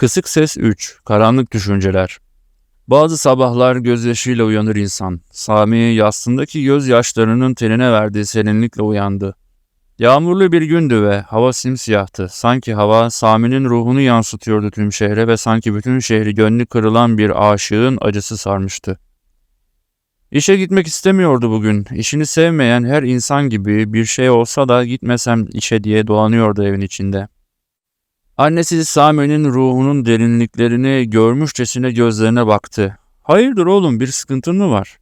Kısık Ses 3 Karanlık Düşünceler Bazı sabahlar gözyaşıyla uyanır insan. Sami yastığındaki gözyaşlarının tenine verdiği serinlikle uyandı. Yağmurlu bir gündü ve hava simsiyahtı. Sanki hava Sami'nin ruhunu yansıtıyordu tüm şehre ve sanki bütün şehri gönlü kırılan bir aşığın acısı sarmıştı. İşe gitmek istemiyordu bugün. İşini sevmeyen her insan gibi bir şey olsa da gitmesem işe diye dolanıyordu evin içinde. Annesi Sami'nin ruhunun derinliklerini görmüşçesine gözlerine baktı. Hayırdır oğlum bir sıkıntın mı var?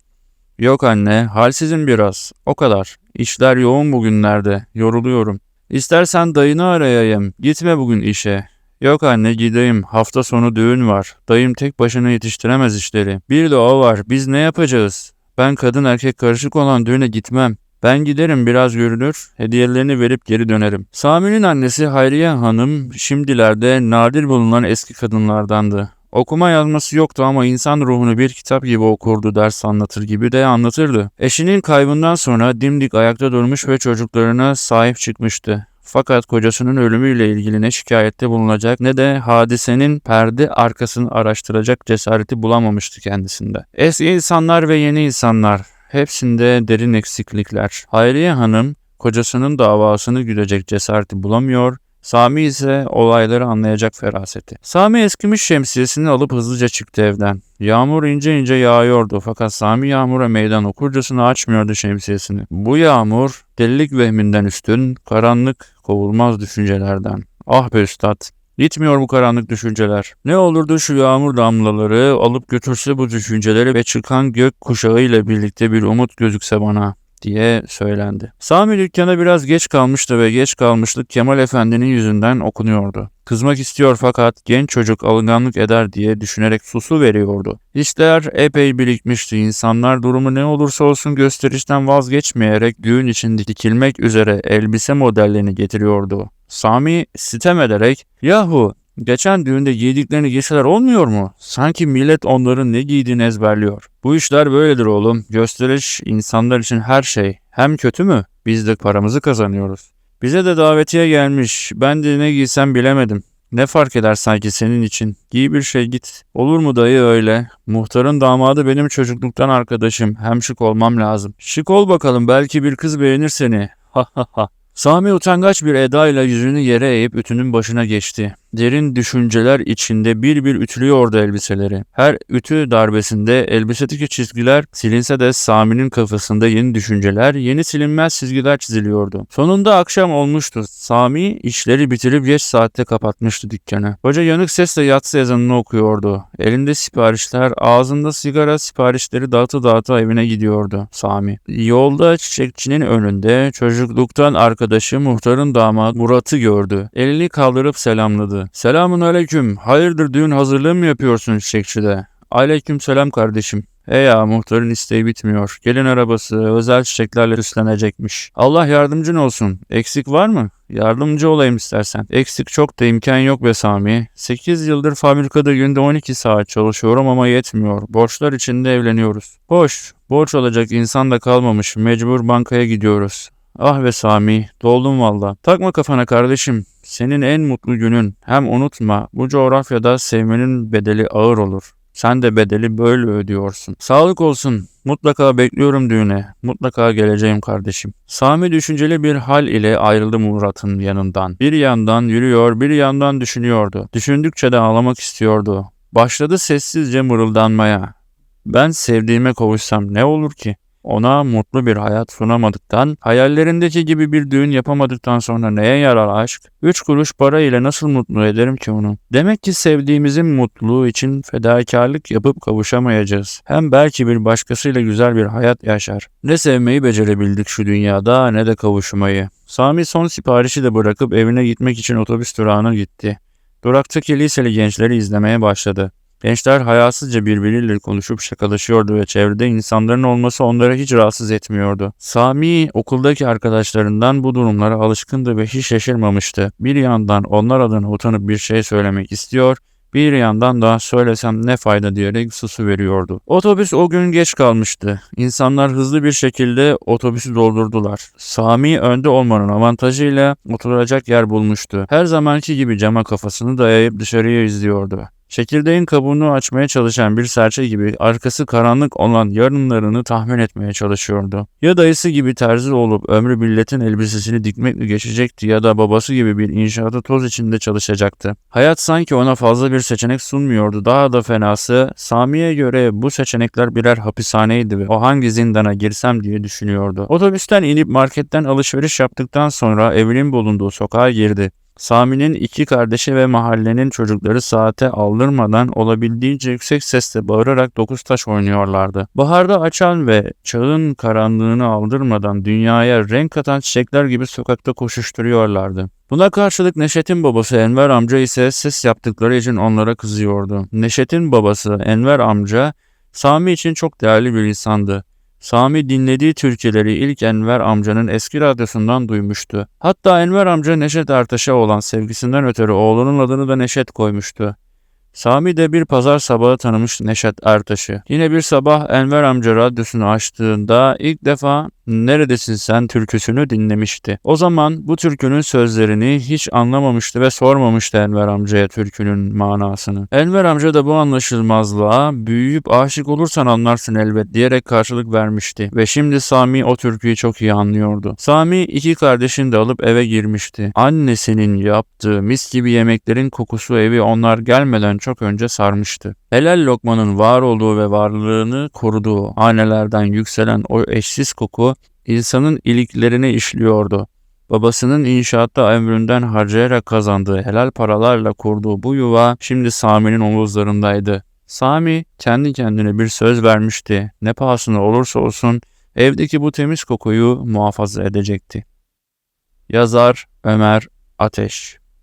Yok anne halsizim biraz o kadar. İşler yoğun bugünlerde yoruluyorum. İstersen dayını arayayım gitme bugün işe. Yok anne gideyim hafta sonu düğün var. Dayım tek başına yetiştiremez işleri. Bir de o var biz ne yapacağız? Ben kadın erkek karışık olan düğüne gitmem. Ben giderim biraz görünür, hediyelerini verip geri dönerim. Sami'nin annesi Hayriye Hanım şimdilerde nadir bulunan eski kadınlardandı. Okuma yazması yoktu ama insan ruhunu bir kitap gibi okurdu, ders anlatır gibi de anlatırdı. Eşinin kaybından sonra dimdik ayakta durmuş ve çocuklarına sahip çıkmıştı. Fakat kocasının ölümüyle ilgili ne şikayette bulunacak ne de hadisenin perde arkasını araştıracak cesareti bulamamıştı kendisinde. Eski insanlar ve yeni insanlar hepsinde derin eksiklikler. Hayriye Hanım kocasının davasını gülecek cesareti bulamıyor, Sami ise olayları anlayacak feraseti. Sami eskimiş şemsiyesini alıp hızlıca çıktı evden. Yağmur ince ince yağıyordu fakat Sami yağmura meydan okurcasına açmıyordu şemsiyesini. Bu yağmur delilik vehminden üstün, karanlık, kovulmaz düşüncelerden. Ah be üstad, Gitmiyor bu karanlık düşünceler. Ne olurdu şu yağmur damlaları alıp götürse bu düşünceleri ve çıkan gök kuşağı ile birlikte bir umut gözükse bana diye söylendi. Sami dükkana biraz geç kalmıştı ve geç kalmışlık Kemal Efendi'nin yüzünden okunuyordu. Kızmak istiyor fakat genç çocuk alınganlık eder diye düşünerek susu veriyordu. İşler epey birikmişti. İnsanlar durumu ne olursa olsun gösterişten vazgeçmeyerek düğün için dikilmek üzere elbise modellerini getiriyordu. Sami sitem ederek yahu Geçen düğünde giydiklerini giyseler olmuyor mu? Sanki millet onların ne giydiğini ezberliyor. Bu işler böyledir oğlum. Gösteriş insanlar için her şey. Hem kötü mü? Biz de paramızı kazanıyoruz. Bize de davetiye gelmiş. Ben de ne giysem bilemedim. Ne fark eder sanki senin için? Giy bir şey git. Olur mu dayı öyle? Muhtarın damadı benim çocukluktan arkadaşım. Hem şık olmam lazım. Şık ol bakalım belki bir kız beğenir seni. Ha ha ha. Sami utangaç bir edayla yüzünü yere eğip ütünün başına geçti. Derin düşünceler içinde bir bir ütülüyordu elbiseleri. Her ütü darbesinde elbisedeki çizgiler silinse de Sami'nin kafasında yeni düşünceler, yeni silinmez çizgiler çiziliyordu. Sonunda akşam olmuştu. Sami işleri bitirip geç saatte kapatmıştı dükkanı. Hoca yanık sesle yatsı ezanını okuyordu. Elinde siparişler, ağzında sigara siparişleri dağıtı dağıtı evine gidiyordu Sami. Yolda çiçekçinin önünde çocukluktan arkadaşı muhtarın damadı Murat'ı gördü. Elini kaldırıp selamladı başladı. Selamun aleyküm. Hayırdır düğün hazırlığı mı yapıyorsun çiçekçide? Aleyküm selam kardeşim. E ya muhtarın isteği bitmiyor. Gelin arabası özel çiçeklerle süslenecekmiş. Allah yardımcın olsun. Eksik var mı? Yardımcı olayım istersen. Eksik çok da imkan yok be Sami. 8 yıldır fabrikada günde 12 saat çalışıyorum ama yetmiyor. Borçlar içinde evleniyoruz. Boş. Borç olacak insan da kalmamış. Mecbur bankaya gidiyoruz. Ah be Sami, doldum valla. Takma kafana kardeşim. Senin en mutlu günün. Hem unutma, bu coğrafyada sevmenin bedeli ağır olur. Sen de bedeli böyle ödüyorsun. Sağlık olsun. Mutlaka bekliyorum düğüne. Mutlaka geleceğim kardeşim. Sami düşünceli bir hal ile ayrıldı Murat'ın yanından. Bir yandan yürüyor, bir yandan düşünüyordu. Düşündükçe de ağlamak istiyordu. Başladı sessizce mırıldanmaya. Ben sevdiğime kavuşsam ne olur ki? Ona mutlu bir hayat sunamadıktan, hayallerindeki gibi bir düğün yapamadıktan sonra neye yarar aşk? Üç kuruş para ile nasıl mutlu ederim ki onu? Demek ki sevdiğimizin mutluluğu için fedakarlık yapıp kavuşamayacağız. Hem belki bir başkasıyla güzel bir hayat yaşar. Ne sevmeyi becerebildik şu dünyada ne de kavuşmayı. Sami son siparişi de bırakıp evine gitmek için otobüs durağına gitti. Duraktaki liseli gençleri izlemeye başladı. Gençler hayasızca birbiriyle konuşup şakalaşıyordu ve çevrede insanların olması onları hiç rahatsız etmiyordu. Sami okuldaki arkadaşlarından bu durumlara alışkındı ve hiç şaşırmamıştı. Bir yandan onlar adına utanıp bir şey söylemek istiyor, Bir yandan da söylesem ne fayda diyerek susu veriyordu. Otobüs o gün geç kalmıştı. İnsanlar hızlı bir şekilde otobüsü doldurdular. Sami önde olmanın avantajıyla oturacak yer bulmuştu. Her zamanki gibi cama kafasını dayayıp dışarıya izliyordu. Çekirdeğin kabuğunu açmaya çalışan bir serçe gibi arkası karanlık olan yarınlarını tahmin etmeye çalışıyordu. Ya dayısı gibi terzi olup ömrü milletin elbisesini dikmekle geçecekti ya da babası gibi bir inşaatı toz içinde çalışacaktı. Hayat sanki ona fazla bir seçenek sunmuyordu. Daha da fenası Sami'ye göre bu seçenekler birer hapishaneydi ve o hangi zindana girsem diye düşünüyordu. Otobüsten inip marketten alışveriş yaptıktan sonra evinin bulunduğu sokağa girdi. Sami'nin iki kardeşi ve mahallenin çocukları saate aldırmadan olabildiğince yüksek sesle bağırarak dokuz taş oynuyorlardı. Baharda açan ve çağın karanlığını aldırmadan dünyaya renk katan çiçekler gibi sokakta koşuşturuyorlardı. Buna karşılık Neşet'in babası Enver amca ise ses yaptıkları için onlara kızıyordu. Neşet'in babası Enver amca Sami için çok değerli bir insandı. Sami dinlediği türküleri ilk Enver amcanın eski radyosundan duymuştu. Hatta Enver amca Neşet Ertaş'a olan sevgisinden ötürü oğlunun adını da Neşet koymuştu. Sami de bir pazar sabahı tanımış Neşet Ertaş'ı. Yine bir sabah Enver amca radyosunu açtığında ilk defa Neredesin sen türküsünü dinlemişti. O zaman bu türkünün sözlerini hiç anlamamıştı ve sormamıştı Enver amcaya türkünün manasını. Enver amca da bu anlaşılmazlığa büyüyüp aşık olursan anlarsın elbet diyerek karşılık vermişti. Ve şimdi Sami o türküyü çok iyi anlıyordu. Sami iki kardeşini de alıp eve girmişti. Annesinin yaptığı mis gibi yemeklerin kokusu evi onlar gelmeden çok önce sarmıştı. Helal lokmanın var olduğu ve varlığını koruduğu hanelerden yükselen o eşsiz koku insanın iliklerine işliyordu. Babasının inşaatta ömründen harcayarak kazandığı helal paralarla kurduğu bu yuva şimdi Sami'nin omuzlarındaydı. Sami kendi kendine bir söz vermişti. Ne pahasına olursa olsun evdeki bu temiz kokuyu muhafaza edecekti. Yazar Ömer Ateş